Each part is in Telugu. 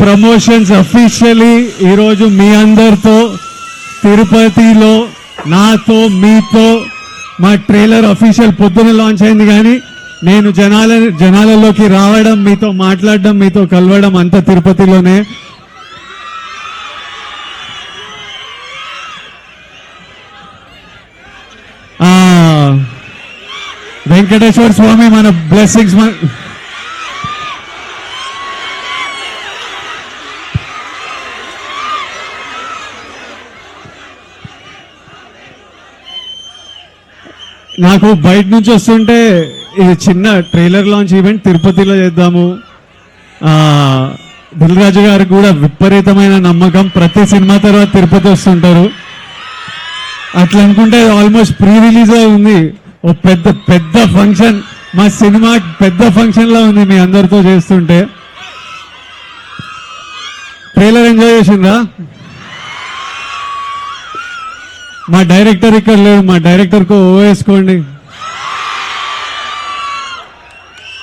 ప్రమోషన్స్ అఫీషియలీ ఈరోజు మీ అందరితో తిరుపతిలో నాతో మీతో మా ట్రైలర్ అఫీషియల్ పొద్దున లాంచ్ అయింది కానీ నేను జనాల జనాలలోకి రావడం మీతో మాట్లాడడం మీతో కలవడం అంత తిరుపతిలోనే. వెంకటేశ్వర స్వామి మన బ్లెస్సింగ్స్ మన నాకు బయట నుంచి వస్తుంటే ఇది చిన్న ట్రైలర్ లాంచ్ ఈవెంట్ తిరుపతిలో చేద్దాము. ఆ, దిల్ రాజు గారికి కూడా విపరీతమైన నమ్మకం. ప్రతి సినిమా తర్వాత తిరుపతి వస్తుంటారు. అట్లా అనుకుంటే ఆల్మోస్ట్ ప్రీ రిలీజ్ ఉంది. ఓ పెద్ద పెద్ద ఫంక్షన్ మా సినిమా పెద్ద ఫంక్షన్లో ఉంది మీ అందరితో చేస్తుంటే. ట్రైలర్ ఎంజాయ్ చేసిందా మా డైరెక్టర్ ఇక్కడ లేడు మా డైరెక్టర్కు ఓ వేసుకోండి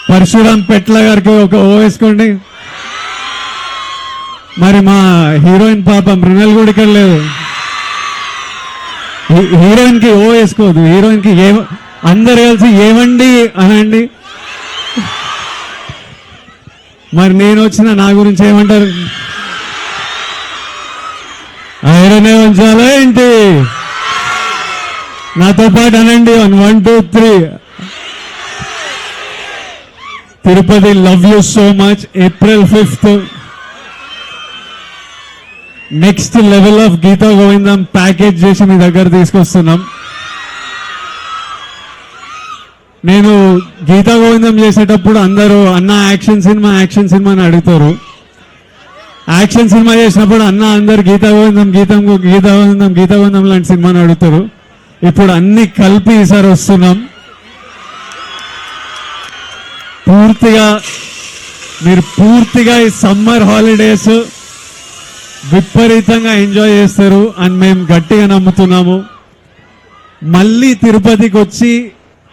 పరశురామ్ పెట్ల గారికి ఒక ఓ వేసుకోండి మరి మా హీరోయిన్ పాప మృణల్ కూడా ఇక్కడ లేదు. హీరోయిన్కి ఓ వేసుకోవద్దు హీరోయిన్కి ఏ అందరు కలిసి ఏమండి అనండి మరి నేను వచ్చిన నా గురించి ఏమంటారు? ఐరనే ఉంచాలా ఏంటి? నాతో పాటు అనండి. One one two three Tirupati love you so much. April fifth next level of Geetha Govindam package చేసి మీ దగ్గర తీసుకొస్తున్నాం. నేను గీతా గోవిందం చేసేటప్పుడు అందరూ అన్న యాక్షన్ సినిమా యాక్షన్ సినిమా అని అడుగుతారు. యాక్షన్ సినిమా చేసినప్పుడు అన్న అందరు గీతా గోవిందం గీతం గీతా గోవిందం గీతా గోవిందం లాంటి సినిమాని అడుగుతారు. ఇప్పుడు అన్ని కలిపి ఈసారి వస్తున్నాం. పూర్తిగా మీరు పూర్తిగా ఈ సమ్మర్ హాలిడేస్ విపరీతంగా ఎంజాయ్ చేస్తారు అని మేము గట్టిగా నమ్ముతున్నాము. మళ్ళీ తిరుపతికి వచ్చి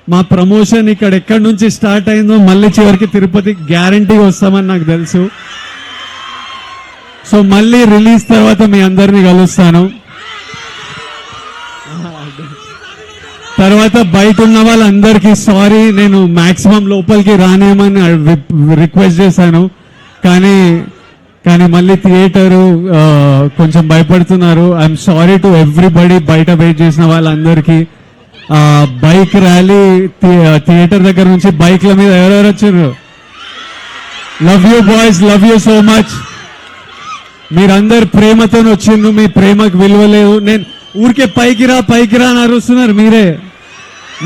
మా ప్రమోషన్ ఇక్కడ ఎక్కడి నుంచి స్టార్ట్ అయిందో మళ్ళీ చివరికి తిరుపతి గ్యారంటీ వస్తామని నాకు తెలుసు. సో మళ్ళీ రిలీజ్ తర్వాత మీ అందరినీ కలుస్తాను. తర్వాత బయట ఉన్న వాళ్ళందరికీ సారీ నేను మాక్సిమం లోపలికి రానేమని రిక్వెస్ట్ చేశాను. కానీ కానీ మళ్ళీ థియేటరు కొంచెం భయపడుతున్నారు. ఐఎమ్ సారీ టు ఎవ్రీబడి బయట వెయిట్ చేసిన వాళ్ళందరికీ. బైక్ ర్యాలీ థియేటర్ దగ్గర నుంచి బైక్ల మీద ఎవరెవరు వచ్చారు? Love you boys love you so much మీరందరు ప్రేమతో వచ్చిండ్రు మీ ప్రేమకు విలువ లేదు. నేను ఊరికే పైకి రా పైకి రా అని అరుస్తున్నారు మీరే.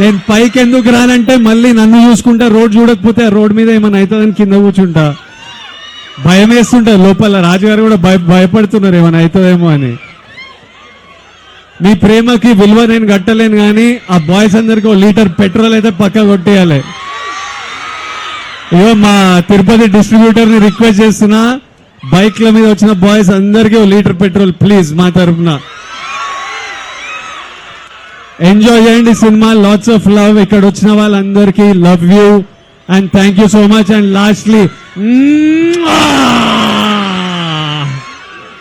నేను పైకి ఎందుకు రానంటే మళ్ళీ నన్ను చూసుకుంటా రోడ్ చూడకపోతే ఆ రోడ్ మీద ఏమైనా అవుతుందని కింద కూర్చుంటా. భయం వేస్తుంటా. లోపల రాజుగారు కూడా భయ భయపడుతున్నారు ఏమైనా అవుతుందేమో అని. మీ ప్రేమకి విలువ నేను కట్టలేను కానీ ఆ బాయ్స్ అందరికి ఒక లీటర్ పెట్రోల్ అయితే పక్క కొట్టేయాలి. ఇవో మా తిరుపతి డిస్ట్రిబ్యూటర్ని రిక్వెస్ట్ చేస్తున్నా బైక్ల మీద వచ్చిన బాయ్స్ అందరికీ ఒక లీటర్ పెట్రోల్ ప్లీజ్ మా తరఫున ఎంజాయ్ చేయండి సినిమా. లాట్స్ ఆఫ్ లవ్ ఇక్కడ వచ్చిన వాళ్ళందరికీ. Love you and thank you so much and lastly